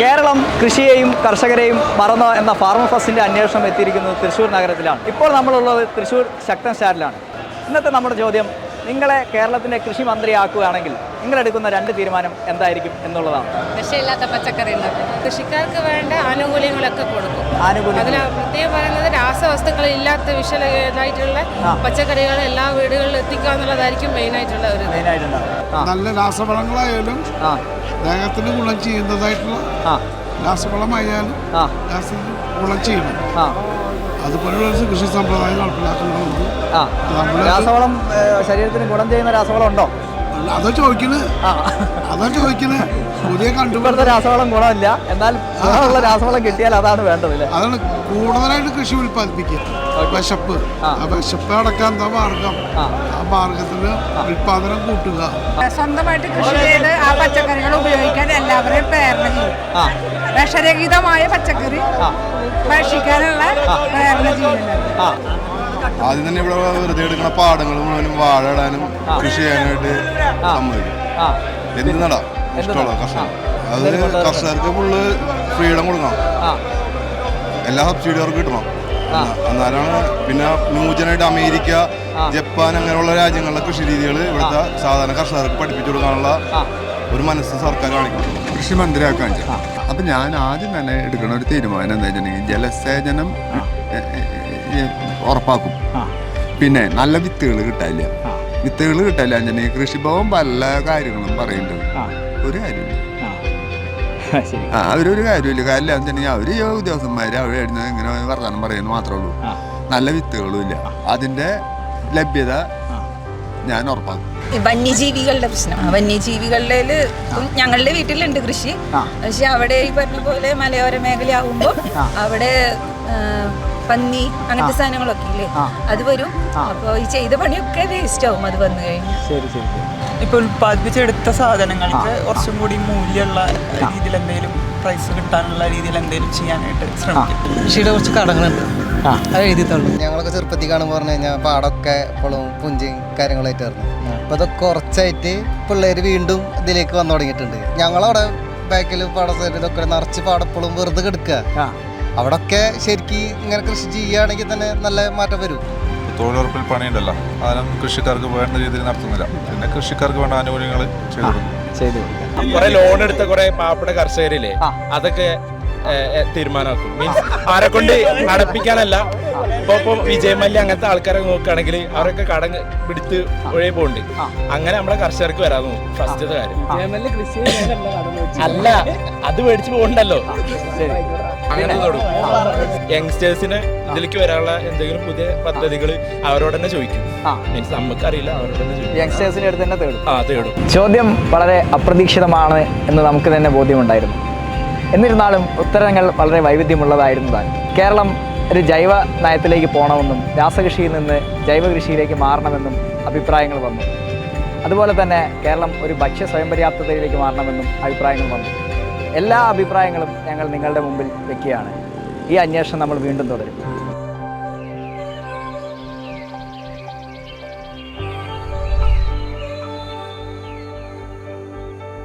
കേരളം കൃഷിയെയും കർഷകരെയും മറന്ന എന്ന ഫാർമർ ഫസ്റ്റിന്റെ അന്വേഷണം എത്തിയിരിക്കുന്നത് തൃശ്ശൂർ നഗരത്തിലാണ്. ഇപ്പോൾ നമ്മളുള്ളത് തൃശ്ശൂർ ശക്തൻ സ്റ്റാറിലാണ് ഇന്നത്തെ നമ്മുടെ ചോദ്യം നിങ്ങളെ കേരളത്തിന്റെ കൃഷി മന്ത്രിയാക്കുകയാണെങ്കിൽ നിങ്ങൾ എടുക്കുന്ന രണ്ട് തീരുമാനം എന്തായിരിക്കും എന്നുള്ളതാണ്. വിഷയില്ലാത്ത പച്ചക്കറി കൃഷിക്കാർക്ക് വേണ്ട ആനുകൂല്യങ്ങളൊക്കെ കൊടുക്കും. ആനുകൂല്യം അതിൽ പ്രത്യേകം പറയുന്നത് രാസവസ്തുക്കൾ ഇല്ലാത്ത വിഷലായിട്ടുള്ള പച്ചക്കറികൾ എല്ലാ വീടുകളിലും എത്തിക്കുക എന്നുള്ളതായിരിക്കും മെയിനായിട്ടുള്ള ഒരു നല്ല രാസവളങ്ങളായാലും ദേഹത്തിന് ഗുണം ചെയ്യുന്നതായിട്ടുള്ള രാസവളമായാലും രാസത്തിന് ഗുണം ചെയ്യണം. ഒരു കൃഷി സമ്പ്രദായം നടപ്പിലാക്കുന്നത് രാസവളം ശരീരത്തിന് ഗുണം ചെയ്യുന്ന രാസവളം ഉണ്ടോ? അതാ ചോദിക്കണേ. അതാ ചോദിക്കണേ. പുതിയ കണ്ടുപിടുത്ത രാസവളം ഗുണമില്ല. എന്നാൽ ഗുണമുള്ള രാസവളം കിട്ടിയാൽ അതാണ് വേണ്ടത് അതാണ് കൂടുതലായിട്ട് കൃഷി ഉൽപ്പാദിപ്പിക്കുക. വിശപ്പ്. ആ. വിശപ്പ് അടക്കാൻ എന്താ മാർഗം? ആ. മാർഗത്തിന് ഉൽപാദനം കൂട്ടുക. സ്വന്തമായിട്ട് കൃഷി ചെയ്ത് ആ പച്ചക്കറികൾ ഉപയോഗിക്കാൻ എല്ലാവരെയും പ്രേരണ ചെയ്യും വിഷരഹിതമായ പച്ചക്കറി. ഭക്ഷിക്കാനുള്ള പ്രേരണ ചെയ്യുന്നത് ആ ആദ്യം തന്നെ ഇവിടെ വെറുതെ എടുക്കുന്ന പാടങ്ങൾ മുഴുവനും വാഴ ഇടാനും. കൃഷി ചെയ്യാനായിട്ട് സമ്മതിക്കും. ആ. എന്ത് നടാം? ഇഷ്ടമുള്ള. കർഷകർ. അത് കർഷകർക്ക് ഫുള്ള് ഫ്രീഡം കൊടുക്കണം. എല്ലാ സബ്സിഡി അവർക്ക് കിട്ടണം. എന്നാലാണ് പിന്നെ ന്യൂജനായിട്ട് അമേരിക്ക. ജപ്പാൻ അങ്ങനെയുള്ള രാജ്യങ്ങളിലെ കൃഷി രീതികൾ ഇവിടുത്തെ സാധാരണ കർഷകർക്ക് പഠിപ്പിച്ചു കൊടുക്കാനുള്ള ഒരു മനസ്സ് സർക്കാർ കാണിക്കും. കൃഷി മന്ത്രിയാക്കാൻ അപ്പം ഞാൻ ആദ്യം തന്നെ എടുക്കുന്ന ഒരു തീരുമാനം എന്താ വെച്ചിട്ടുണ്ടെങ്കിൽ ജലസേചനം ഉറപ്പാക്കും. പിന്നെ നല്ല വിത്തുകൾ കിട്ടാനില്ല. വിത്തുകൾ കിട്ടാല്ല അഞ്ചനെ കൃഷിഭവൻ പല കാര്യങ്ങളും പറയുന്നുണ്ട്. ഒരു കാര്യമില്ല. ആ. അവരൊരു കാര്യമില്ല. കാര്യമില്ല വെച്ചിട്ടുണ്ടെങ്കിൽ അവർ ഉദ്യോഗസ്ഥന്മാർ അവർ ഇടുന്നത് ഇങ്ങനെ വർത്തമാനം പറയുന്നത് മാത്രമേ ഉള്ളൂ. നല്ല വിത്തുകളും ഇല്ല. അതിന്റെ ലഭ്യത ഞാൻ ഉറപ്പാക്കും. ഈ വന്യജീവികളുടെ പ്രശ്നം. വന്യജീവികളുടെ ഞങ്ങളുടെ വീട്ടിലുണ്ട് കൃഷി. പക്ഷെ അവിടെ ഈ പറഞ്ഞ പോലെ മലയോര മേഖലയാകുമ്പോൾ. അവിടെ പന്നി അങ്ങനത്തെ സാധനങ്ങളൊക്കെ ഇല്ലേ. അത് വരും. അപ്പൊ അപ്പോൾ ഈ ചെയ്ത പണിയൊക്കെ വേസ്റ്റ് ആവും അത് വന്നു കഴിഞ്ഞാൽ ശരി ശരി ഇപ്പൊ ഉൽപ്പാദിപ്പിച്ചെടുത്ത സാധനങ്ങൾക്ക് കുറച്ചും കൂടി മൂല്യമുള്ള രീതിയിൽ എന്തെങ്കിലും പ്രൈസ് കിട്ടാനുള്ള രീതിയിൽ എന്തെങ്കിലും ചെയ്യാനായിട്ട് ശ്രമിക്കും. കൃഷിയുടെ കുറച്ച് കടങ്ങളുണ്ട് ആ. അത് എഴുതി തള്ളു. ഞങ്ങളൊക്കെ ചെറുപ്പത്തിൽ കാണുമ്പോൾ പറഞ്ഞു കഴിഞ്ഞാൽ പാടൊക്കെ ഇപ്പോഴും പുഞ്ചയും കാര്യങ്ങളായിട്ടായിരുന്നു അപ്പോൾ അതൊക്കെ കുറച്ചായിട്ട് പിള്ളേർ വീണ്ടും ഇതിലേക്ക് വന്നു തുടങ്ങിയിട്ടുണ്ട്. ഞങ്ങളവിടെ ബാക്കിൽ പാട സൈഡിൽ ഇതൊക്കെ നിറച്ച് പാടപ്പോഴും വെറുതെ കിടക്കുക. ആ. അവിടൊക്കെ ശരിക്കും ഇങ്ങനെ കൃഷി ചെയ്യുകയാണെങ്കിൽ തന്നെ നല്ല മാറ്റം വരും. തൊഴിലുറപ്പിൽ പണിയുണ്ടല്ലോ. അതൊന്നും കൃഷിക്കാർക്ക് വേണ്ട രീതിയിൽ നടത്തുന്നില്ല. പിന്നെ കൃഷിക്കാർക്ക് വേണ്ട ആനുകൂല്യങ്ങൾ ചെയ്തു കൊടുക്കും. ചെയ്തു കൊടുക്കാം. കുറെ ലോൺ എടുത്ത കുറെ പാവപ്പെട്ട കർഷകരില്ലേ. അതൊക്കെ തീരുമാനമാക്കും. മീൻസ് ആരെ കൊണ്ട് നടപ്പിക്കാനല്ല. ഇപ്പൊ ഇപ്പൊ വിജയ് മല്യ അങ്ങനത്തെ ആൾക്കാരെ നോക്കുകയാണെങ്കിൽ അവരൊക്കെ കടങ്ങ് പിടിച്ച് ഒഴേ പോകുന്നുണ്ട് അങ്ങനെ നമ്മളെ കർഷകർക്ക് വരാൻ നോക്കും. ഫസ്റ്റത്തെ കാര്യം. അല്ല അത് മേടിച്ച് പോകണ്ടല്ലോ. അങ്ങനെ യങ്സ്റ്റേഴ്സിന് ഇതിലേക്ക് വരാനുള്ള എന്തെങ്കിലും പുതിയ പദ്ധതികൾ അവരോട് തന്നെ ചോദിക്കും മീൻസ് നമുക്കറിയില്ല അവരോട് തന്നെ ചോദിക്കും. യങ്സ്റ്റേഴ്സിന്റെ അടുത്ത് തന്നെ തേടും. ആ തേടും. ചോദ്യം വളരെ അപ്രതീക്ഷിതമാണ് എന്ന് നമുക്ക് തന്നെ ബോധ്യമുണ്ടായിരുന്നു. എന്നിരുന്നാലും ഉത്തരങ്ങൾ വളരെ വൈവിധ്യമുള്ളതായിരുന്നു താൻ കേരളം ഒരു ജൈവ നയത്തിലേക്ക് പോകണമെന്നും രാസകൃഷിയിൽ നിന്ന് ജൈവ കൃഷിയിലേക്ക് മാറണമെന്നും അഭിപ്രായങ്ങൾ വന്നു. അതുപോലെ തന്നെ കേരളം ഒരു ഭക്ഷ്യ സ്വയം പര്യാപ്തതയിലേക്ക് മാറണമെന്നും അഭിപ്രായങ്ങൾ വന്നു. എല്ലാ അഭിപ്രായങ്ങളും ഞങ്ങൾ നിങ്ങളുടെ മുമ്പിൽ വെക്കുകയാണ്. ഈ അന്വേഷണം നമ്മൾ വീണ്ടും തുടരും.